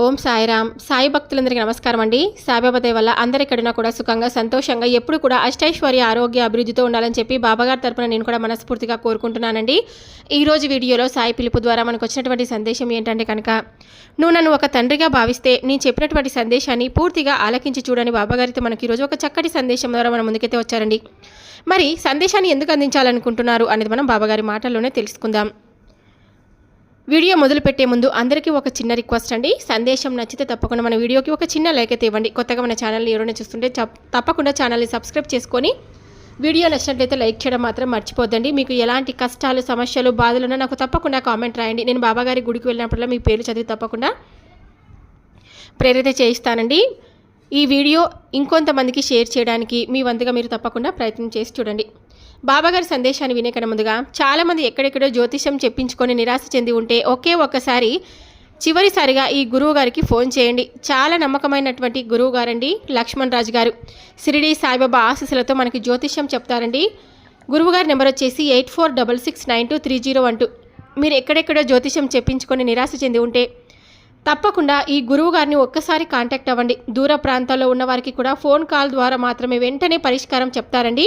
ఓం సాయిరామ్. సాయి భక్తులందరికీ నమస్కారం అండి. సాయిబాబా దయ వల్ల అందరికడినా కూడా సుఖంగా సంతోషంగా ఎప్పుడు కూడా అష్టైశ్వర్య ఆరోగ్య అభివృద్ధితో ఉండాలని చెప్పి బాబాగారి తరపున నేను కూడా మనస్ఫూర్తిగా కోరుకుంటున్నానండి. ఈరోజు వీడియోలో సాయి పిలుపు ద్వారా మనకు వచ్చినటువంటి సందేశం ఏంటంటే కనుక నువ్వు నన్ను ఒక తండ్రిగా భావిస్తే నేను చెప్పినటువంటి సందేశాన్ని పూర్తిగా ఆలకించి చూడని బాబాగారితో మనకి ఈరోజు ఒక చక్కటి సందేశం ద్వారా మనం ముందుకైతే వచ్చారండి. మరి సందేశాన్ని ఎందుకు అందించాలనుకుంటున్నారు అనేది మనం బాబాగారి మాటల్లోనే తెలుసుకుందాం. వీడియో మొదలుపెట్టే ముందు అందరికీ ఒక చిన్న రిక్వెస్ట్ అండి. సందేశం నచ్చితే తప్పకుండా మన వీడియోకి ఒక చిన్న లైక్ అయితే ఇవ్వండి. కొత్తగా మన ఛానల్ని ఎవరైనా చూస్తుంటే తప్పకుండా ఛానల్ని సబ్స్క్రైబ్ చేసుకొని వీడియో నచ్చినట్లయితే లైక్ చేయడం మాత్రం మర్చిపోద్దండి. మీకు ఎలాంటి కష్టాలు సమస్యలు బాధలున్నా నాకు తప్పకుండా కామెంట్ రాయండి. నేను బాబాగారి గుడికి వెళ్ళినప్పుడల్లా మీ పేరు చదివి తప్పకుండా ప్రేరిత చేయిస్తానండి. ఈ వీడియో ఇంకొంతమందికి షేర్ చేయడానికి మీ వంతుగా మీరు తప్పకుండా ప్రయత్నం చేసి చూడండి. బాబాగారి సందేశాన్ని వినే కన్నా ముందుగా చాలామంది ఎక్కడెక్కడో జ్యోతిషం చెప్పించుకొని నిరాశ చెంది ఉంటే ఒకే ఒక్కసారి చివరిసారిగా ఈ గురువు గారికి ఫోన్ చేయండి. చాలా నమ్మకమైనటువంటి గురువు గారండి లక్ష్మణ్ రాజు గారు. సిరిడి సాయిబాబా ఆశీస్సులతో మనకి జ్యోతిష్యం చెప్తారండి. గురువుగారి నెంబర్ వచ్చేసి eight four double six nine two three zero one two. మీరు ఎక్కడెక్కడో జ్యోతిష్యం చెప్పించుకొని నిరాశ చెంది ఉంటే తప్పకుండా ఈ గురువు గారిని ఒక్కసారి కాంటాక్ట్ అవ్వండి. దూర ప్రాంతాల్లో ఉన్న వారికి కూడా ఫోన్ కాల్ ద్వారా మాత్రమే వెంటనే పరిష్కారం చెప్తారండి.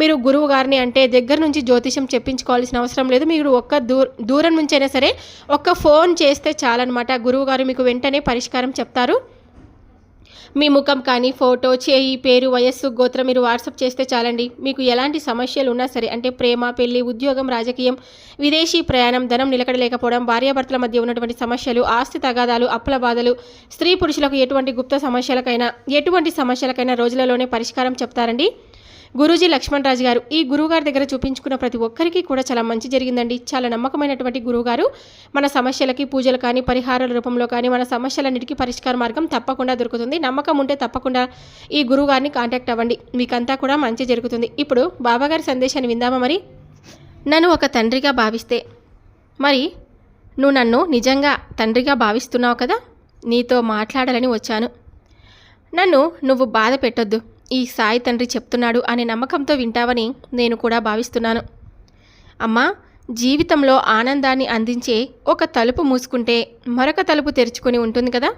మీరు గురువు గారిని అంటే దగ్గర నుంచి జ్యోతిషం చెప్పించుకోవాల్సిన అవసరం లేదు. మీరు ఒక్క దూ దూరం నుంచైనా సరే ఒక్క ఫోన్ చేస్తే చాలన్నమాట. గురువు గారు మీకు వెంటనే పరిష్కారం చెప్తారు. మీ ముఖం కానీ ఫోటో చేయి పేరు వయస్సు గోత్రం మీరు వాట్సాప్ చేస్తే చాలండి. మీకు ఎలాంటి సమస్యలు ఉన్నా సరే అంటే ప్రేమ పెళ్ళి ఉద్యోగం రాజకీయం విదేశీ ప్రయాణం ధనం నిలకడలేకపోవడం భార్యాభర్తల మధ్య ఉన్నటువంటి సమస్యలు ఆస్తి తగాదాలు అప్పుల బాధలు స్త్రీ పురుషులకు ఎటువంటి గుప్త సమస్యలకైనా ఎటువంటి సమస్యలకైనా రోజులలోనే పరిష్కారం చెప్తారండి. గురూజీ లక్ష్మణరాజు గారు ఈ గురువుగారి దగ్గర చూపించుకున్న ప్రతి ఒక్కరికి కూడా చాలా మంచి జరిగిందండి. చాలా నమ్మకమైనటువంటి గురువుగారు. మన సమస్యలకి పూజలు కానీ పరిహారాల రూపంలో కానీ మన సమస్యలన్నిటికీ పరిష్కార మార్గం తప్పకుండా దొరుకుతుంది. నమ్మకం ఉంటే తప్పకుండా ఈ గురువుగారిని కాంటాక్ట్ అవ్వండి. మీకంతా కూడా మంచి జరుగుతుంది. ఇప్పుడు బాబాగారి సందేశాన్ని విందామా మరి? నన్ను ఒక తండ్రిగా భావిస్తే మరి నువ్వు నన్ను నిజంగా తండ్రిగా భావిస్తున్నావు కదా? నీతో మాట్లాడాలని వచ్చాను. నన్ను నువ్వు బాధ పెట్టొద్దు. ఈ సాయి తండ్రి చెప్తున్నాడు అనే నమ్మకంతో వింటావని నేను కూడా భావిస్తున్నాను. అమ్మా జీవితంలో ఆనందాన్ని అందించే ఒక తలుపు మూసుకుంటే మరొక తలుపు తెరుచుకొని ఉంటుంది కదా?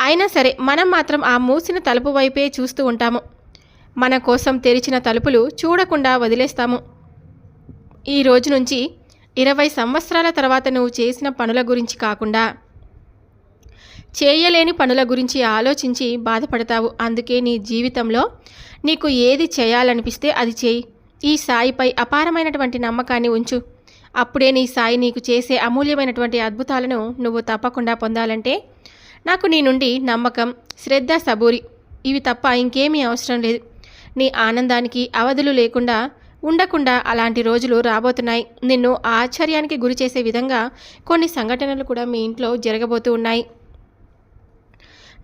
అయినా సరే మనం మాత్రం ఆ మూసిన తలుపు వైపే చూస్తూ ఉంటాము. మన కోసం తెరిచిన తలుపులు చూడకుండా వదిలేస్తాము. ఈ రోజు నుంచి ఇరవై సంవత్సరాల తర్వాత నువ్వు చేసిన పనుల గురించి కాకుండా చేయలేని పనుల గురించి ఆలోచించి బాధపడతావు. అందుకే నీ జీవితంలో నీకు ఏది చేయాలనిపిస్తే అది చేయి. ఈ సాయిపై అపారమైనటువంటి నమ్మకాన్ని ఉంచు. అప్పుడే నీ సాయి నీకు చేసే అమూల్యమైనటువంటి అద్భుతాలను నువ్వు తప్పకుండా పొందాలంటే నాకు నీ నుండి నమ్మకం శ్రద్ధ సబూరి ఇవి తప్ప ఇంకేమీ అవసరం లేదు. నీ ఆనందానికి అవధులు లేకుండా ఉండకుండా అలాంటి రోజులు రాబోతున్నాయి. నిన్ను ఆశ్చర్యానికి గురి చేసే విధంగా కొన్ని సంఘటనలు కూడా మీ ఇంట్లో జరగబోతూ ఉన్నాయి.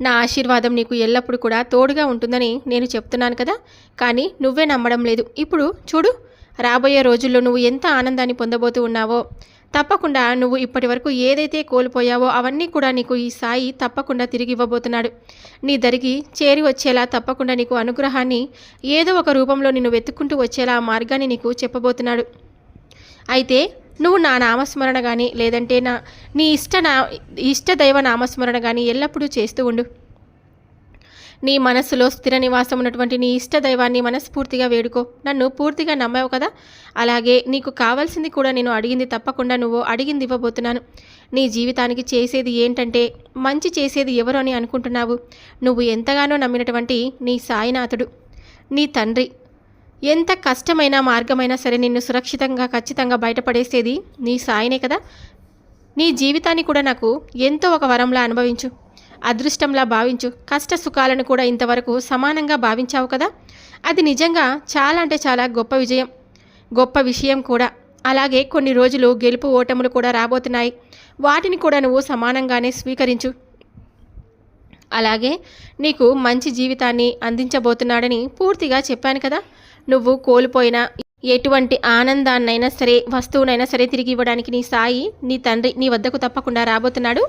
నా ఆశీర్వాదం నీకు ఎల్లప్పుడూ కూడా తోడుగా ఉంటుందని నేను చెప్తున్నాను కదా. కానీ నువ్వే నమ్మడం లేదు. ఇప్పుడు చూడు రాబోయే రోజుల్లో నువ్వు ఎంత ఆనందాన్ని పొందబోతూ ఉన్నావో. తప్పకుండా నువ్వు ఇప్పటి వరకు ఏదైతే కోల్పోయావో అవన్నీ కూడా నీకు ఈ సాయి తప్పకుండా తిరిగి ఇవ్వబోతున్నాడు. నీ దరికి చేరి వచ్చేలా తప్పకుండా నీకు అనుగ్రహాన్ని ఏదో ఒక రూపంలో నిన్ను వెతుక్కుంటూ వచ్చేలా ఆ మార్గాన్ని నీకు చెప్పబోతున్నాడు. అయితే నువ్వు నా నామస్మరణ కానీ లేదంటే నా నీ ఇష్ట నా ఇష్ట దైవ నామస్మరణ కానీ ఎల్లప్పుడూ చేస్తూ ఉండు. నీ మనసులో స్థిర నివాసం ఉన్నటువంటి నీ ఇష్ట దైవాన్ని మనస్ఫూర్తిగా వేడుకో. నన్ను పూర్తిగా నమ్మావు కదా? అలాగే నీకు కావాల్సింది కూడా నేను అడిగింది తప్పకుండా నువ్వు అడిగింది ఇవ్వబోతున్నాను నీ జీవితానికి చేసేది ఏంటంటే మంచి చేసేది ఎవరు అని అనుకుంటున్నావు? నువ్వు ఎంతగానో నమ్మినటువంటి నీ సాయినాథుడు నీ తండ్రి ఎంత కష్టమైన మార్గమైనా సరే నిన్ను సురక్షితంగా ఖచ్చితంగా బయటపడేసేది నీ సాయినే కదా. నీ జీవితాన్ని కూడా నాకు ఎంతో ఒక వరంలా అనుభవించు అదృష్టంలా భావించు. కష్ట సుఖాలను కూడా ఇంతవరకు సమానంగా భావించావు కదా. అది నిజంగా చాలా అంటే చాలా గొప్ప విజయం గొప్ప విషయం కూడా. అలాగే కొన్ని రోజులు గెలుపు ఓటములు కూడా రాబోతున్నాయి. వాటిని కూడా నువ్వు సమానంగానే స్వీకరించు. అలాగే నీకు మంచి జీవితాన్ని అందించబోతున్నాడని పూర్తిగా చెప్పాను కదా. నువ్వు కోల్పోయిన ఎటువంటి ఆనందాన్నైనా సరే వస్తువునైనా సరే తిరిగి ఇవ్వడానికి నీ సాయి నీ తండ్రి నీ వద్దకు తప్పకుండా రాబోతున్నాడు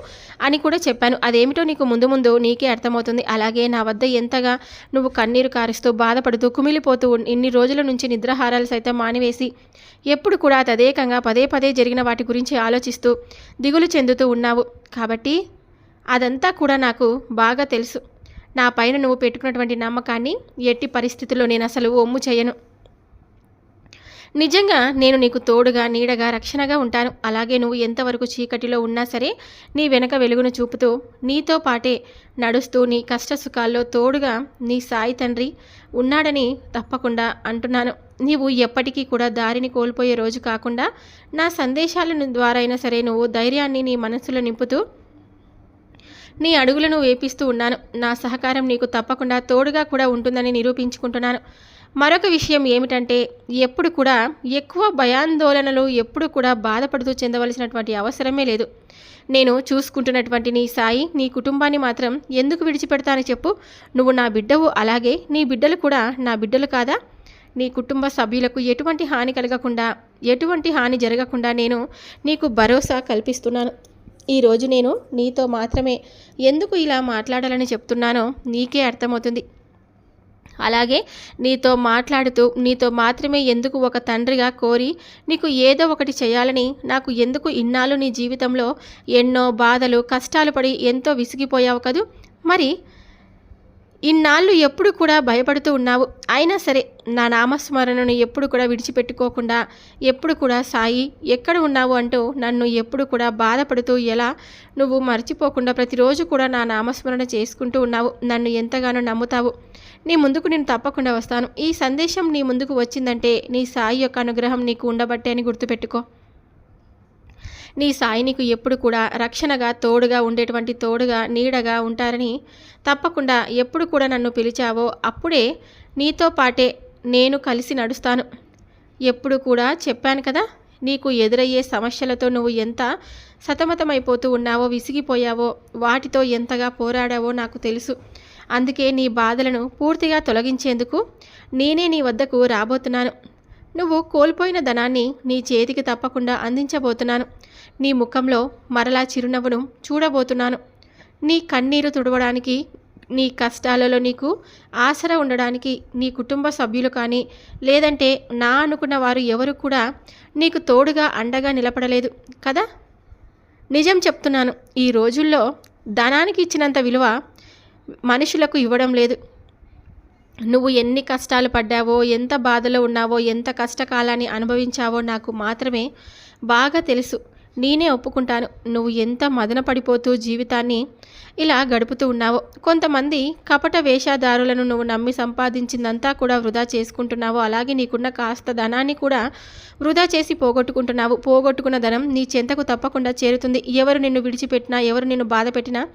అని కూడా చెప్పాను. అదేమిటో నీకు ముందు ముందు నీకే అర్థమవుతుంది. అలాగే నా వద్ద ఎంతగా నువ్వు కన్నీరు కారుస్తూ బాధపడుతూ కుమిలిపోతూ ఇన్ని రోజుల నుంచి నిద్రాహారాలు సైతం మానివేసి ఎప్పుడు కూడా తదేకంగా పదే పదే జరిగిన వాటి గురించి ఆలోచిస్తూ దిగులు చెందుతూ ఉన్నావు. కాబట్టి అదంతా కూడా నాకు బాగా తెలుసు. నా పైన నువ్వు పెట్టుకున్నటువంటి నమ్మకాన్ని ఎట్టి పరిస్థితుల్లో నేను అసలు ఒమ్ము చేయను. నిజంగా నేను నీకు తోడుగా నీడగా రక్షణగా ఉంటాను. అలాగే నువ్వు ఎంతవరకు చీకటిలో ఉన్నా సరే నీ వెనక వెలుగును చూపుతూ నీతో పాటే నడుస్తూ నీ కష్ట సుఖాల్లో తోడుగా నీ సాయి తండ్రి ఉన్నాడని తప్పకుండా అంటున్నాను. నీవు ఎప్పటికీ కూడా దారిని కోల్పోయే రోజు కాకుండా నా సందేశాల ద్వారా అయినా సరే నువ్వు ధైర్యాన్ని నీ మనసులో నింపుతూ నీ అడుగులను వేపిస్తూ ఉన్నాను. నా సహకారం నీకు తప్పకుండా తోడుగా కూడా ఉంటుందని నిరూపించుకుంటున్నాను. మరొక విషయం ఏమిటంటే ఎప్పుడు కూడా ఎక్కువ భయాందోళనలు ఎప్పుడు కూడా బాధపడుతూ చెందవలసినటువంటి అవసరమే లేదు. నేను చూసుకుంటున్నటువంటి నీ సాయి నీ కుటుంబాన్ని మాత్రం ఎందుకు విడిచిపెడతానని చెప్పు. నువ్వు నా బిడ్డవు అలాగే నీ బిడ్డలు కూడా నా బిడ్డలు కాదా? నీ కుటుంబ సభ్యులకు ఎటువంటి హాని కలగకుండా ఎటువంటి హాని జరగకుండా నేను నీకు భరోసా కల్పిస్తున్నాను. ఈరోజు నేను నీతో మాత్రమే ఎందుకు ఇలా మాట్లాడాలని చెప్తున్నానో నీకే అర్థమవుతుంది. అలాగే నీతో మాట్లాడుతూ నీతో మాత్రమే ఎందుకు ఒక తండ్రిగా కోరి నీకు ఏదో ఒకటి చేయాలని నాకు ఎందుకు ఇన్నాళ్ళు నీ జీవితంలో ఎన్నో బాధలు కష్టాలు పడి ఎంతో విసిగిపోయావు కదూ? మరి ఇన్నాళ్ళు ఎప్పుడు కూడా భయపడుతూ ఉన్నావు? అయినా సరే నా నామస్మరణను ఎప్పుడు కూడా విడిచిపెట్టుకోకుండా ఎప్పుడు కూడా సాయి ఎక్కడ ఉన్నావు అంటూ నన్ను ఎప్పుడు కూడా బాధపడుతూ ఎలా? నువ్వు మర్చిపోకుండా ప్రతిరోజు కూడా నా నామస్మరణ చేసుకుంటూ ఉన్నావు. నన్ను ఎంతగానో నమ్ముతావు. నీ ముందుకు నేను తప్పకుండా వస్తాను. ఈ సందేశం నీ ముందుకు వచ్చిందంటే నీ సాయి యొక్క అనుగ్రహం నీకు ఉండబట్టే అని గుర్తుపెట్టుకో. నీ సాయి నీకు ఎప్పుడు కూడా రక్షణగా తోడుగా ఉండేటువంటి తోడుగా నీడగా ఉంటారని తప్పకుండా ఎప్పుడు కూడా నన్ను పిలిచావో అప్పుడే నీతో పాటే నేను కలిసి నడుస్తాను. ఎప్పుడు కూడా చెప్పాను కదా నీకు ఎదురయ్యే సమస్యలతో నువ్వు ఎంత సతమతమైపోతూ ఉన్నావో విసిగిపోయావో వాటితో ఎంతగా పోరాడావో నాకు తెలుసు. అందుకే నీ బాధలను పూర్తిగా తొలగించేందుకు నేనే నీ వద్దకు రాబోతున్నాను. నువ్వు కోల్పోయిన ధనాన్ని నీ చేతికి తప్పకుండా అందించబోతున్నాను. నీ ముఖంలో మరలా చిరునవ్వును చూడబోతున్నాను. నీ కన్నీరు తుడవడానికి నీ కష్టాలలో నీకు ఆసర ఉండడానికి నీ కుటుంబ సభ్యులు కానీ లేదంటే నా అనుకున్న వారు ఎవరు కూడా నీకు తోడుగా అండగా నిలబడలేదు కదా? నిజం చెప్తున్నాను ఈ రోజుల్లో ధనానికి ఇచ్చినంత విలువ మనుషులకు ఇవ్వడం లేదు. నువ్వు ఎన్ని కష్టాలు పడ్డావో ఎంత బాధలో ఉన్నావో ఎంత కష్టకాలాన్ని అనుభవించావో నాకు మాత్రమే బాగా తెలుసు. నేనే ఒప్పుకుంటాను. నువ్వు ఎంత మదన పడిపోతూ జీవితాన్ని ఇలా గడుపుతూ ఉన్నావో. కొంతమంది కపట వేషాదారులను నువ్వు నమ్మి సంపాదించిందంతా కూడా వృధా చేసుకుంటున్నావు. అలాగే నీకున్న కాస్త ధనాన్ని కూడా వృధా చేసి పోగొట్టుకుంటున్నావు. పోగొట్టుకున్న ధనం నీ చెంతకు తప్పకుండా చేరుతుంది. ఎవరు నిన్ను విడిచిపెట్టినా ఎవరు నిన్ను బాధ పెట్టినా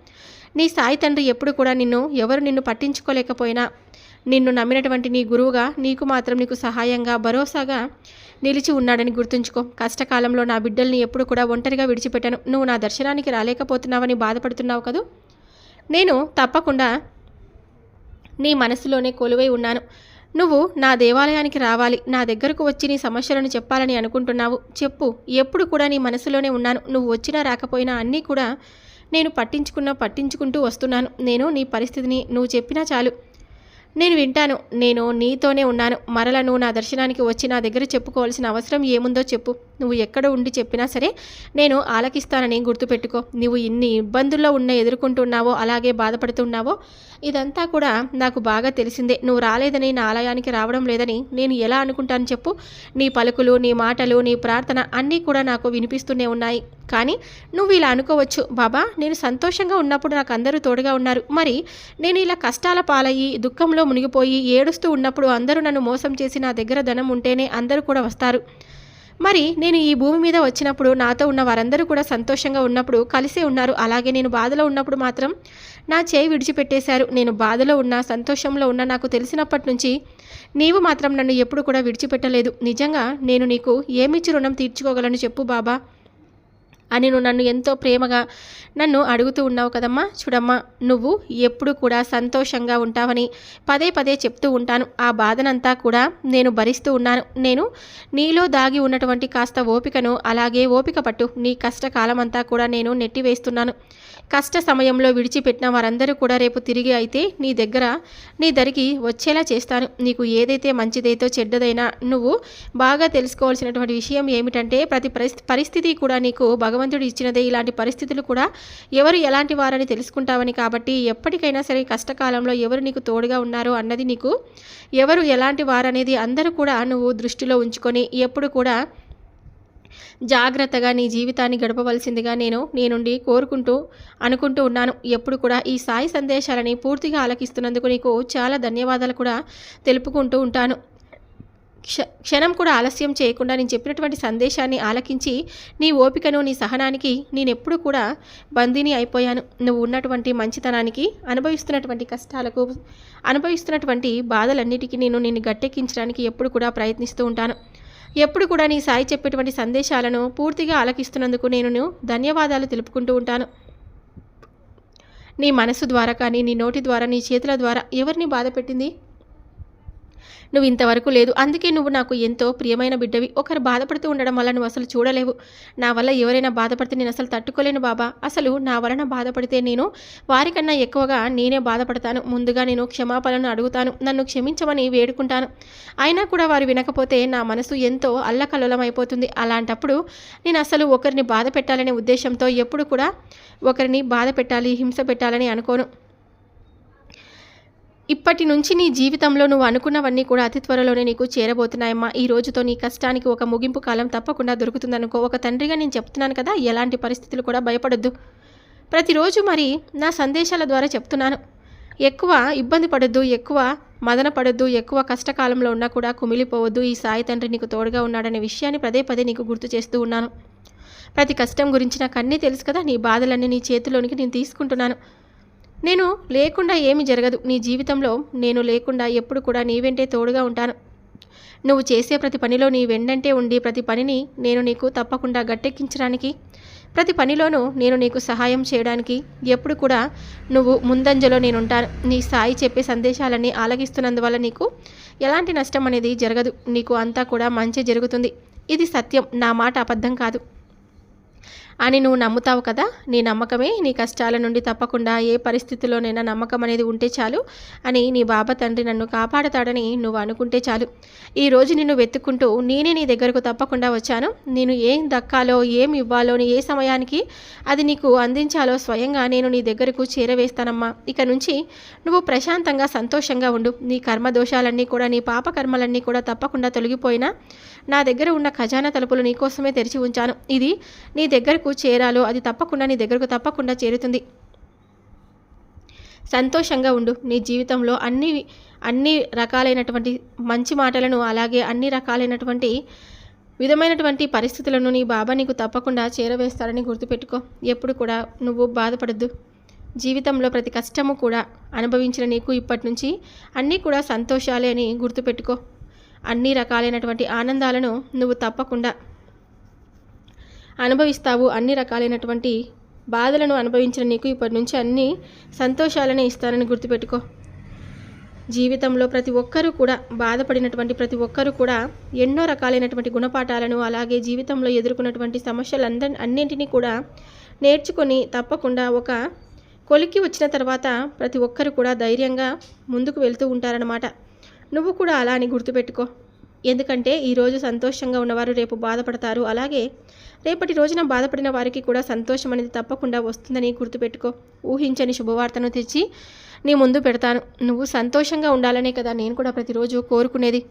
నీ సాయి తండ్రి ఎప్పుడు కూడా నిన్ను ఎవరు నిన్ను పట్టించుకోలేకపోయినా నిన్ను నమ్మినటువంటి నీ గురువుగా నీకు మాత్రం నీకు సహాయంగా భరోసాగా నిలిచి ఉన్నాడని గుర్తుంచుకో. కష్టకాలంలో నా బిడ్డల్ని ఎప్పుడు కూడా ఒంటరిగా విడిచిపెట్టాను. నువ్వు నా దర్శనానికి రాలేకపోతున్నావని బాధపడుతున్నావు కదూ? నేను తప్పకుండా నీ మనసులోనే కొలువై ఉన్నాను. నువ్వు నా దేవాలయానికి రావాలి. నా దగ్గరకు వచ్చి నీ సమస్యలను చెప్పాలని అనుకుంటున్నావు. చెప్పు ఎప్పుడు కూడా నీ మనసులోనే ఉన్నాను. నువ్వు వచ్చినా రాకపోయినా అన్నీ కూడా నేను పట్టించుకున్నా పట్టించుకుంటూ వస్తున్నాను. నేను నీ పరిస్థితిని నువ్వు చెప్పినా చాలు. నేను వింటాను. నేను నీతోనే ఉన్నాను. మరల నువ్వు నా దర్శనానికి వచ్చి నా దగ్గర చెప్పుకోవాల్సిన అవసరం ఏముందో చెప్పు. నువ్వు ఎక్కడ ఉండి చెప్పినా సరే నేను ఆలకిస్తానని గుర్తుపెట్టుకో. నువ్వు ఇన్ని ఇబ్బందుల్లో ఉన్న ఎదుర్కొంటున్నావో అలాగే బాధపడుతున్నావో ఇదంతా కూడా నాకు బాగా తెలిసిందే. నువ్వు రాలేదని నా ఆలయానికి రావడం లేదని నేను ఎలా అనుకుంటాను చెప్పు. నీ పలుకులు నీ మాటలు నీ ప్రార్థన అన్నీ కూడా నాకు వినిపిస్తూనే ఉన్నాయి. కానీ నువ్వు ఇలా అనుకోవచ్చు. బాబా నేను సంతోషంగా ఉన్నప్పుడు నాకు అందరూ తోడుగా ఉన్నారు. మరి నేను ఇలా కష్టాల పాలయ్యి దుఃఖంలో మునిగిపోయి ఏడుస్తూ ఉన్నప్పుడు అందరూ నన్ను మోసం చేసి నా దగ్గర ధనం ఉంటేనే అందరూ కూడా వస్తారు. మరి నేను ఈ భూమి మీద వచ్చినప్పుడు నాతో ఉన్న వారందరూ కూడా సంతోషంగా ఉన్నప్పుడు కలిసే ఉన్నారు. అలాగే నేను బాధలో ఉన్నప్పుడు మాత్రం నా చేయి విడిచిపెట్టేశారు. నేను బాధలో ఉన్న సంతోషంలో ఉన్న నాకు తెలిసినప్పటి నుంచి నీవు మాత్రం నన్ను ఎప్పుడు కూడా విడిచిపెట్టలేదు. నిజంగా నేను నీకు ఏమిచ్చి రుణం తీర్చుకోగలను చెప్పు బాబా. అని నువ్వు నన్ను ఎంతో ప్రేమగా నన్ను అడుగుతూ ఉన్నావు కదమ్మా. చూడమ్మా నువ్వు ఎప్పుడు కూడా సంతోషంగా ఉంటావని పదే పదే చెప్తూ ఉంటాను. ఆ బాధనంతా కూడా నేను భరిస్తూ ఉన్నాను. నేను నీలో దాగి ఉన్నటువంటి కాస్త ఓపికను అలాగే ఓపిక పట్టు. నీ కష్టకాలమంతా కూడా నేను నెట్టివేస్తున్నాను. కష్ట సమయంలో విడిచిపెట్టిన వారందరూ కూడా రేపు తిరిగి అయితే నీ దగ్గర నీ దరికి వచ్చేలా చేస్తాను. నీకు ఏదైతే మంచిదైతే చెడ్డదైనా నువ్వు బాగా తెలుసుకోవాల్సినటువంటి విషయం ఏమిటంటే ప్రతి పరిస్థితి కూడా నీకు భగవంతుడు ఇచ్చినదే. ఇలాంటి పరిస్థితులు కూడా ఎవరు ఎలాంటి వారని తెలుసుకుంటావని కాబట్టి ఎప్పటికైనా సరే కష్టకాలంలో ఎవరు నీకు తోడుగా ఉన్నారు అన్నది నీకు ఎవరు ఎలాంటి వారనేది అందరూ కూడా నువ్వు దృష్టిలో ఉంచుకొని ఎప్పుడు కూడా జాగ్రత్తగా నీ జీవితాన్ని గడపవలసిందిగా నేను నీ నుండి కోరుకుంటూ అనుకుంటూ ఉన్నాను. ఎప్పుడు కూడా ఈ సాయి సందేశాలని పూర్తిగా ఆలకిస్తున్నందుకు నీకు చాలా ధన్యవాదాలు కూడా తెలుపుకుంటూ ఉంటాను. క్ష క్షణం కూడా ఆలస్యం చేయకుండా నేను చెప్పినటువంటి సందేశాన్ని ఆలకించి నీ ఓపికను నీ సహనానికి నేను కూడా బందీని అయిపోయాను. నువ్వు ఉన్నటువంటి మంచితనానికి అనుభవిస్తున్నటువంటి కష్టాలకు అనుభవిస్తున్నటువంటి బాధలన్నిటికీ నేను నిన్ను గట్టెక్కించడానికి ఎప్పుడు కూడా ప్రయత్నిస్తూ ఉంటాను. ఎప్పుడు కూడా నీ సాయి చెప్పేటువంటి సందేశాలను పూర్తిగా ఆలకిస్తున్నందుకు నేను ధన్యవాదాలు తెలుపుకుంటూ ఉంటాను. నీ మనసు ద్వారా కానీ నీ నోటి ద్వారా నీ చేతుల ద్వారా ఎవరిని బాధ పెట్టింది? నువ్వు ఇంతవరకు లేదు. అందుకే నువ్వు నాకు ఎంతో ప్రియమైన బిడ్డవి. ఒకరు బాధపడుతూ ఉండడం వల్ల నువ్వు అసలు చూడలేవు. నా వల్ల ఎవరైనా బాధపడితే నేను అసలు తట్టుకోలేను బాబా. అసలు నా వలన బాధపడితే నేను వారికన్నా ఎక్కువగా నేనే బాధపడతాను. ముందుగా నేను క్షమాపణను అడుగుతాను. నన్ను క్షమించమని వేడుకుంటాను. అయినా కూడా వారు వినకపోతే నా మనసు ఎంతో అల్లకల్లోలమైపోతుంది. అలాంటప్పుడు నేను అసలు ఒకరిని బాధ పెట్టాలనే ఉద్దేశంతో ఎప్పుడు కూడా ఒకరిని బాధ పెట్టాలి హింస పెట్టాలని అనుకోను. ఇప్పటి నుంచి నీ జీవితంలో నువ్వు అనుకున్నవన్నీ కూడా అతి త్వరలోనే నీకు చేరబోతున్నాయమ్మా. ఈ రోజుతో నీ కష్టానికి ఒక ముగింపు కాలం తప్పకుండా దొరుకుతుందనుకో. ఒక తండ్రిగా నేను చెప్తున్నాను కదా ఎలాంటి పరిస్థితులు కూడా భయపడొద్దు. ప్రతిరోజు మరి నా సందేశాల ద్వారా చెప్తున్నాను. ఎక్కువ ఇబ్బంది పడొద్దు ఎక్కువ మదన పడొద్దు ఎక్కువ కష్టకాలంలో ఉన్నా కూడా కుమిలిపోవద్దు. ఈ సాయి తండ్రి నీకు తోడుగా ఉన్నాడనే విషయాన్ని పదే పదే నీకు గుర్తు చేస్తూ ఉన్నాను. ప్రతి కష్టం గురించి నాకు అన్నీ తెలుసు కదా నీ బాధలన్నీ నీ చేతిలోనికి నేను తీసుకుంటున్నాను. నేను లేకుండా ఏమి జరగదు. నీ జీవితంలో నేను లేకుండా ఎప్పుడు కూడా నీ వెంటే తోడుగా ఉంటాను. నువ్వు చేసే ప్రతి పనిలో నీ వెండంటే ఉండి ప్రతి పనిని నేను నీకు తప్పకుండా గట్టెక్కించడానికి ప్రతి పనిలోనూ నేను నీకు సహాయం చేయడానికి ఎప్పుడు కూడా నువ్వు ముందంజలో నేను ఉంటాను నీ సాయి చెప్పే సందేశాలన్నీ ఆలగిస్తున్నందువల్ల నీకు ఎలాంటి నష్టం అనేది జరగదు. నీకు అంతా కూడా మంచి జరుగుతుంది. ఇది సత్యం. నా మాట అబద్ధం కాదు. అని నువ్వు నమ్ముతావు కదా? నీ నమ్మకమే నీ కష్టాల నుండి తప్పకుండా ఏ పరిస్థితిలోనైనా నమ్మకం అనేది ఉంటే చాలు అని నీ బాబా తండ్రి నన్ను కాపాడతాడని నువ్వు అనుకుంటే చాలు. ఈరోజు నిన్ను వెతుక్కుంటూ నేనే నీ దగ్గరకు తప్పకుండా వచ్చాను. నేను ఏం దక్కాలో ఏం ఇవ్వాలో ఏ సమయానికి అది నీకు అందించాలో స్వయంగా నేను నీ దగ్గరకు చేరవేస్తానమ్మా. ఇక నుంచి నువ్వు ప్రశాంతంగా సంతోషంగా ఉండు. నీ కర్మ దోషాలన్నీ కూడా నీ పాప కర్మలన్నీ కూడా తప్పకుండా తొలగిపోయినా నా దగ్గర ఉన్న ఖజానా తలుపులు నీకోసమే తెరిచి ఉంచాను. ఇది నీ దగ్గరకు చేరాలో అది తప్పకుండా నీ దగ్గరకు తప్పకుండా చేరుతుంది. సంతోషంగా ఉండు. నీ జీవితంలో అన్ని అన్ని రకాలైనటువంటి మంచి మాటలను అలాగే అన్ని రకాలైనటువంటి విధమైనటువంటి పరిస్థితులను నీ బాబా నీకు తప్పకుండా చేరవేస్తారని గుర్తుపెట్టుకో. ఎప్పుడు కూడా నువ్వు బాధపడద్దు. జీవితంలో ప్రతి కష్టము కూడా అనుభవించిన నీకు ఇప్పటి నుంచి అన్నీ కూడా సంతోషాలే అని గుర్తుపెట్టుకో. అన్ని రకాలైనటువంటి ఆనందాలను నువ్వు తప్పకుండా అనుభవిస్తావు అన్ని రకాలైనటువంటి బాధలను అనుభవించిన నీకు ఇప్పటి నుంచి అన్ని సంతోషాలనే ఇస్తానని గుర్తుపెట్టుకో. జీవితంలో ప్రతి ఒక్కరూ కూడా బాధపడినటువంటి ప్రతి ఒక్కరూ కూడా ఎన్నో రకాలైనటువంటి గుణపాఠాలను అలాగే జీవితంలో ఎదుర్కొన్నటువంటి సమస్యలందరి అన్నింటినీ కూడా నేర్చుకొని తప్పకుండా ఒక కొలికి వచ్చిన తర్వాత ప్రతి ఒక్కరు కూడా ధైర్యంగా ముందుకు వెళ్తూ ఉంటారనమాట నువ్వు కూడా అలా అని గుర్తుపెట్టుకో. ఎందుకంటే ఈరోజు సంతోషంగా ఉన్నవారు రేపు బాధపడతారు. అలాగే రేపటి రోజున బాధపడిన వారికి కూడా సంతోషం అనేది తప్పకుండా వస్తుందని గుర్తుపెట్టుకో. ఊహించని శుభవార్తను తెచ్చి నీ ముందు పెడతాను. నువ్వు సంతోషంగా ఉండాలనే కదా నేను కూడా ప్రతిరోజు కోరుకునేది.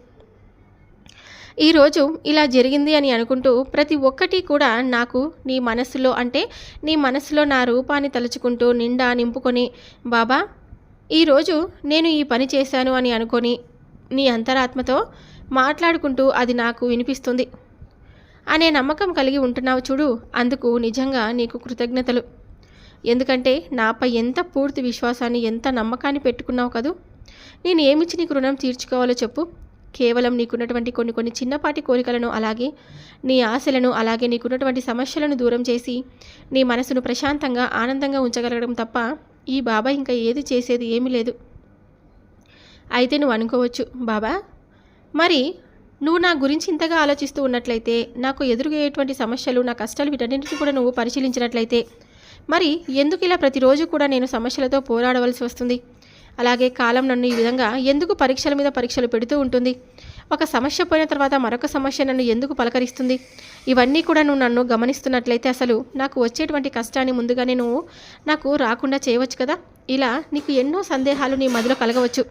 ఈరోజు ఇలా జరిగింది అని అనుకుంటూ ప్రతి ఒక్కటి కూడా నాకు నీ మనసులో అంటే నీ మనసులో నా రూపాన్ని తలుచుకుంటూ నిండా నింపుకొని బాబా ఈరోజు నేను ఈ పని చేశాను అని అనుకొని నీ అంతరాత్మతో మాట్లాడుకుంటూ అది నాకు వినిపిస్తుంది. అనే నమ్మకం కలిగి ఉంటున్నావు చూడు అందుకు నిజంగా నీకు కృతజ్ఞతలు. ఎందుకంటే నాపై ఎంత పూర్తి విశ్వాసాన్ని ఎంత నమ్మకాన్ని పెట్టుకున్నావు కదూ? నేను ఏమిచ్చి నీకు రుణం తీర్చుకోవాలో చెప్పు. కేవలం నీకున్నటువంటి కొన్ని కొన్ని చిన్నపాటి కోరికలను అలాగే నీ ఆశలను అలాగే నీకున్నటువంటి సమస్యలను దూరం చేసి నీ మనసును ప్రశాంతంగా ఆనందంగా ఉంచగలగడం తప్ప ఈ బాబా ఇంకా ఏది చేసేది ఏమీ లేదు. అయితే నువ్వు అనుకోవచ్చు బాబా మరి నువ్వు నా గురించి ఇంతగా ఆలోచిస్తూ ఉన్నట్లయితే నాకు ఎదురుగయ్యేటువంటి సమస్యలు నా కష్టాలు వీటన్నింటినీ కూడా నువ్వు పరిశీలించినట్లయితే మరి ఎందుకు ఇలా ప్రతిరోజు కూడా నేను సమస్యలతో పోరాడవలసి వస్తుంది? అలాగే కాలం నన్ను ఈ విధంగా ఎందుకు పరీక్షల మీద పరీక్షలు పెడుతూ ఉంటుంది? ఒక సమస్య పోయిన తర్వాత మరొక సమస్య నన్ను ఎందుకు పలకరిస్తుంది? ఇవన్నీ కూడా నువ్వు నన్ను గమనిస్తున్నట్లయితే అసలు నాకు వచ్చేటువంటి కష్టాన్ని ముందుగానే నువ్వు నాకు రాకుండా చేయవచ్చు కదా? ఇలా నీకు ఎన్నో సందేహాలు నీ మదిలో కలగవచ్చు.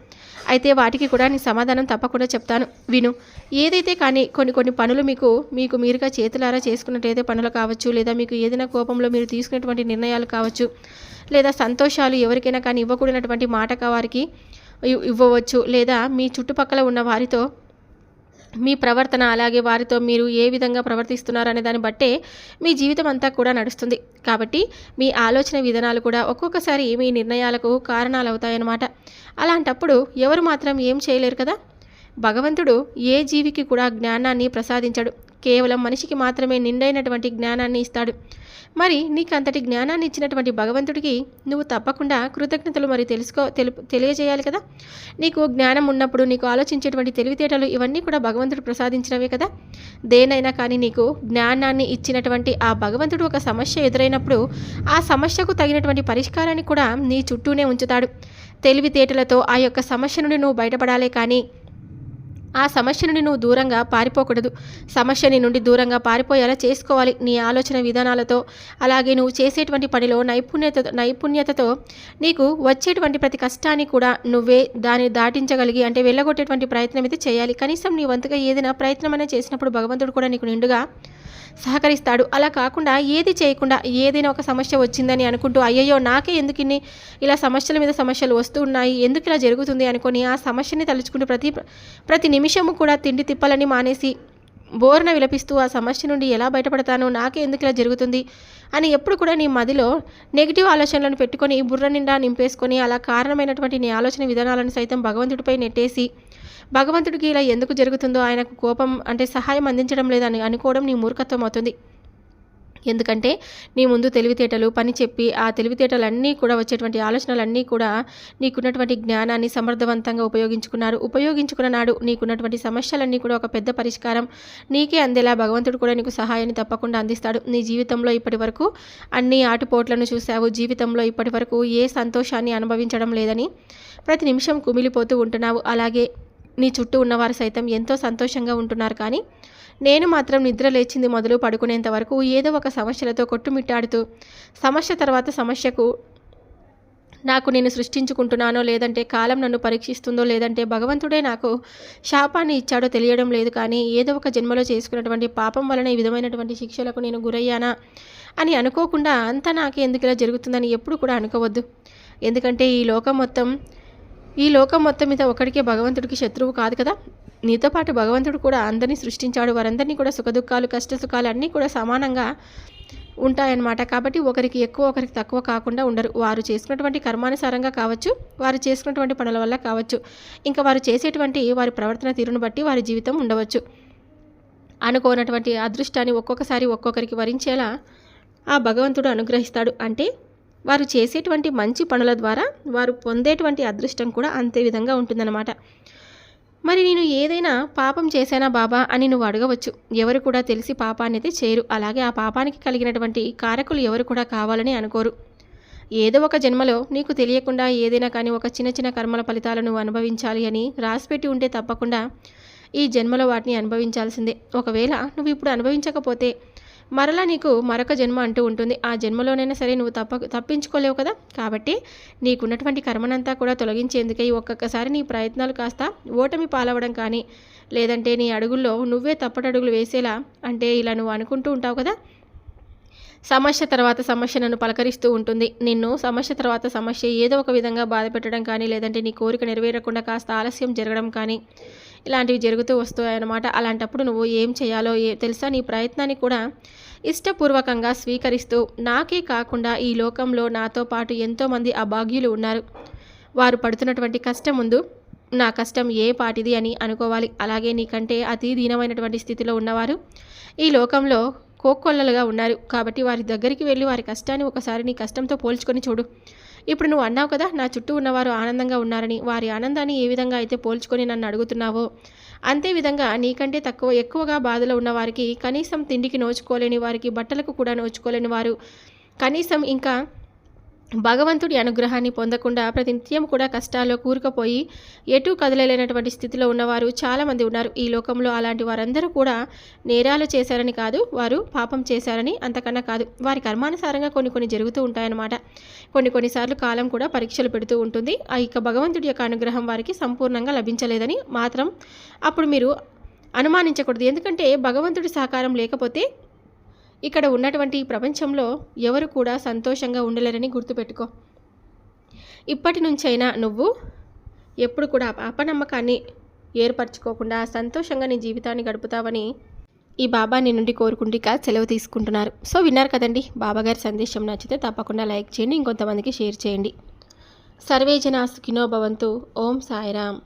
అయితే వాటికి కూడా నీ సమాధానం తప్పకుండా చెప్తాను. విను ఏదైతే కానీ కొన్ని కొన్ని పనులు మీకు మీకు మీరుగా చేతులారా చేసుకున్నట్లయితే పనులు కావచ్చు లేదా మీకు ఏదైనా కోపంలో మీరు తీసుకున్నటువంటి నిర్ణయాలు కావచ్చు లేదా సంతోషాలు ఎవరికైనా కానీ ఇవ్వకూడనటువంటి మాట వారికి ఇవ్వవచ్చు లేదా మీ చుట్టుపక్కల ఉన్న వారితో మీ ప్రవర్తన అలాగే వారితో మీరు ఏ విధంగా ప్రవర్తిస్తున్నారు అనే దాన్ని బట్టే మీ జీవితం అంతా కూడా నడుస్తుంది. కాబట్టి మీ ఆలోచన విధానాలు కూడా ఒక్కొక్కసారి మీ నిర్ణయాలకు కారణాలు అవుతాయన్నమాట అలాంటప్పుడు ఎవరు మాత్రం ఏం చేయలేరు కదా? భగవంతుడు ఏ జీవికి కూడా జ్ఞానాన్ని ప్రసాదించడు. కేవలం మనిషికి మాత్రమే నిండైనటువంటి జ్ఞానాన్ని ఇస్తాడు. మరి నీకు అంతటి జ్ఞానాన్ని ఇచ్చినటువంటి భగవంతుడికి నువ్వు తప్పకుండా కృతజ్ఞతలు మరి తెలుసుకో తెలుపు తెలియజేయాలి కదా? నీకు జ్ఞానం ఉన్నప్పుడు నీకు ఆలోచించేటువంటి తెలివితేటలు ఇవన్నీ కూడా భగవంతుడు ప్రసాదించినవే కదా? దేనైనా కానీ నీకు జ్ఞానాన్ని ఇచ్చినటువంటి ఆ భగవంతుడు ఒక సమస్య ఎదురైనప్పుడు ఆ సమస్యకు తగినటువంటి పరిష్కారాన్ని కూడా నీ చుట్టూనే ఉంచుతాడు. తెలివితేటలతో ఆ యొక్క సమస్య నుండి నువ్వు బయటపడాలే కానీ ఆ సమస్య నుండి నువ్వు దూరంగా పారిపోకూడదు. సమస్యని నుండి దూరంగా పారిపోయేలా చేసుకోవాలి. నీ ఆలోచన విధానాలతో అలాగే నువ్వు చేసేటువంటి పనిలో నైపుణ్యత నైపుణ్యతతో నీకు వచ్చేటువంటి ప్రతి కష్టాన్ని కూడా నువ్వే దాన్ని దాటించగలిగి అంటే వెళ్ళగొట్టేటువంటి ప్రయత్నం అయితే చేయాలి. కనీసం నీ వంతుగా ఏదైనా ప్రయత్నమైనా చేసినప్పుడు భగవంతుడు కూడా నీకు నిండుగా సహకరిస్తాడు. అలా కాకుండా ఏది చేయకుండా ఏదైనా ఒక సమస్య వచ్చిందని అనుకుంటూ అయ్యయ్యో నాకే ఎందుకు ఇన్ని ఇలా సమస్యల మీద సమస్యలు వస్తూ ఉన్నాయి ఎందుకు ఇలా జరుగుతుంది అనుకొని ఆ సమస్యని తలుచుకుంటూ ప్రతి ప్రతి నిమిషము కూడా తిండి తిప్పలని మానేసి బోర్న విలపిస్తూ ఆ సమస్య నుండి ఎలా బయటపడతాను నాకే ఎందుకు ఇలా జరుగుతుంది అని ఎప్పుడు కూడా నీ మదిలో నెగిటివ్ ఆలోచనలను పెట్టుకొని బుర్ర నిండా నింపేసుకొని అలా కారణమైనటువంటి నీ ఆలోచన విధానాలను సైతం భగవంతుడిపై నెట్టేసి భగవంతుడికి ఇలా ఎందుకు జరుగుతుందో ఆయనకు కోపం అంటే సహాయం అందించడం లేదని అనుకోవడం నీ మూర్ఖత్వం అవుతుంది. ఎందుకంటే నీ ముందు తెలివితేటలు పని చెప్పి ఆ తెలివితేటలన్నీ కూడా వచ్చేటువంటి ఆలోచనలన్నీ కూడా నీకున్నటువంటి జ్ఞానాన్ని సమర్థవంతంగా ఉపయోగించుకున్నారు. ఉపయోగించుకున్న నాడు నీకున్నటువంటి సమస్యలన్నీ కూడా ఒక పెద్ద పరిష్కారం. నీకే అందేలా భగవంతుడు కూడా నీకు సహాయాన్ని తప్పకుండా అందిస్తాడు. నీ జీవితంలో ఇప్పటి వరకు అన్ని ఆటుపోట్లను చూసావు జీవితంలో ఇప్పటి వరకు ఏ సంతోషాన్ని అనుభవించడం లేదని ప్రతి నిమిషం కుమిలిపోతూ ఉంటున్నావు. అలాగే నీ చుట్టూ ఉన్నవారు సైతం ఎంతో సంతోషంగా ఉంటున్నారు కానీ నేను మాత్రం నిద్ర లేచింది మొదలు పడుకునేంత వరకు ఏదో ఒక సమస్యలతో కొట్టుమిట్టాడుతూ సమస్య తర్వాత సమస్యకు నాకు నేను సృష్టించుకుంటున్నానో లేదంటే కాలం నన్ను పరీక్షిస్తుందో లేదంటే భగవంతుడే నాకు శాపాన్ని ఇచ్చాడో తెలియడం లేదు కానీ ఏదో ఒక జన్మలో చేసుకున్నటువంటి పాపం వలన ఈ విధమైనటువంటి శిక్షలకు నేను గురయ్యానా అని అనుకోకుండా అంతా నాకే ఎందుకు ఇలా జరుగుతుందని ఎప్పుడు కూడా అనుకోవద్దు. ఎందుకంటే ఈ లోకం మొత్తం ఈ లోకం మొత్తం మీద ఒకడికే భగవంతుడికి శత్రువు కాదు కదా? నీతో పాటు భగవంతుడు కూడా అందరినీ సృష్టించాడు. వారందరినీ కూడా సుఖదుఖాలు కష్ట సుఖాలు అన్నీ కూడా సమానంగా ఉంటాయన్నమాట. కాబట్టి ఒకరికి ఎక్కువ ఒకరికి తక్కువ కాకుండా ఉండరు. వారు చేసుకున్నటువంటి కర్మానుసారంగా కావచ్చు వారు చేసుకున్నటువంటి పనుల వల్ల కావచ్చు. ఇంకా వారు చేసేటువంటి వారి ప్రవర్తన తీరును బట్టి వారి జీవితం ఉండవచ్చు. అనుకోనటువంటి అదృష్టాన్ని ఒక్కొక్కసారి ఒక్కొక్కరికి వరించేలా ఆ భగవంతుడు అనుగ్రహిస్తాడు. అంటే వారు చేసేటువంటి మంచి పనుల ద్వారా వారు పొందేటువంటి అదృష్టం కూడా అంతే విధంగా ఉంటుందన్నమాట. మరి నేను ఏదైనా పాపం చేశానా బాబా అని నువ్వు అడగవచ్చు. ఎవరు కూడా తెలిసి పాపాన్ని అయితే చేయరు. అలాగే ఆ పాపానికి కలిగినటువంటి కారకులు ఎవరు కూడా కావాలని అనుకోరు. ఏదో ఒక జన్మలో నీకు తెలియకుండా ఏదైనా కానీ ఒక చిన్న చిన్న కర్మల ఫలితాలను నువ్వు అనుభవించాలి అని రాసిపెట్టి ఉంటే తప్పకుండా ఈ జన్మలో వాటిని అనుభవించాల్సిందే. ఒకవేళ నువ్వు ఇప్పుడు అనుభవించకపోతే మరలా నీకు మరొక జన్మ అంటూ ఉంటుంది. ఆ జన్మలోనైనా సరే నువ్వు తప్ప తప్పించుకోలేవు కదా? కాబట్టి నీకున్నటువంటి కర్మనంతా కూడా తొలగించేందుకై ఒక్కొక్కసారి నీ ప్రయత్నాలు కాస్త ఓటమి పాలవడం కానీ లేదంటే నీ అడుగుల్లో నువ్వే తప్పటడుగులు వేసేలా అంటే ఇలా నువ్వు అనుకుంటూ ఉంటావు కదా? సమస్య తర్వాత సమస్య నన్ను పలకరిస్తూ ఉంటుంది. నిన్ను సమస్య తర్వాత సమస్య ఏదో ఒక విధంగా బాధ పెట్టడం కానీ లేదంటే నీ కోరిక నెరవేరకుండా కాస్త ఆలస్యం జరగడం కానీ ఇలాంటివి జరుగుతూ వస్తాయన్నమాట. అలాంటప్పుడు నువ్వు ఏం చేయాలో ఏ తెలుసా? నీ ప్రయత్నాన్ని కూడా ఇష్టపూర్వకంగా స్వీకరిస్తూ నాకే కాకుండా ఈ లోకంలో నాతో పాటు ఎంతోమంది అభాగ్యులు ఉన్నారు. వారు పడుతున్నటువంటి కష్టం ముందు నా కష్టం ఏ పాటిది అని అనుకోవాలి. అలాగే నీకంటే అతి దీనమైనటువంటి స్థితిలో ఉన్నవారు ఈ లోకంలో కోక్కొల్లలుగా ఉన్నారు. కాబట్టి వారి దగ్గరికి వెళ్ళి వారి కష్టాన్ని ఒకసారి నీ కష్టంతో పోల్చుకొని చూడు. ఇప్పుడు నువ్వు అన్నావు కదా నా చుట్టూ ఉన్నవారు ఆనందంగా ఉన్నారని వారి ఆనందాన్ని ఏ విధంగా అయితే పోల్చుకొని నన్ను అడుగుతున్నావో అంతే విధంగా నీకంటే తక్కువ ఎక్కువగా బాధలో ఉన్న వారికి కనీసం తిండికి నోచుకోలేని వారికి బట్టలకు కూడా నోచుకోలేని వారు కనీసం ఇంకా భగవంతుడి అనుగ్రహాన్ని పొందకుండా ప్రతినిత్యం కూడా కష్టాల్లో కూరుకుపోయి ఎటు కదలలేనటువంటి స్థితిలో ఉన్నవారు చాలామంది ఉన్నారు. ఈ లోకంలో అలాంటి వారందరూ కూడా నేరాలు చేశారని కాదు వారు పాపం చేశారని అంతకన్నా కాదు. వారి కర్మానుసారంగా కొన్ని కొన్ని జరుగుతూ ఉంటాయన్నమాట. కొన్ని కొన్నిసార్లు కాలం కూడా పరీక్షలు పెడుతూ ఉంటుంది. ఆ యొక్క భగవంతుడి యొక్క అనుగ్రహం వారికి సంపూర్ణంగా లభించలేదని మాత్రం అప్పుడు మీరు అనుమానించకూడదు. ఎందుకంటే భగవంతుడి సహకారం లేకపోతే ఇక్కడ ఉన్నటువంటి ఈ ప్రపంచంలో ఎవరు కూడా సంతోషంగా ఉండలేరని గుర్తుపెట్టుకో. ఇప్పటి నుంచైనా నువ్వు ఎప్పుడు కూడా అపనమ్మకాన్ని ఏర్పరచుకోకుండా సంతోషంగా నీ జీవితాన్ని గడుపుతావని ఈ బాబా నీ నుండి కోరుకుంటిక సెలవు తీసుకుంటున్నారు. సో విన్నారు కదండి బాబాగారి సందేశం నచ్చితే తప్పకుండా లైక్ చేయండి ఇంకొంతమందికి షేర్ చేయండి. సర్వే జనా సుఖినో భవంతు ఓం సాయిరామ్.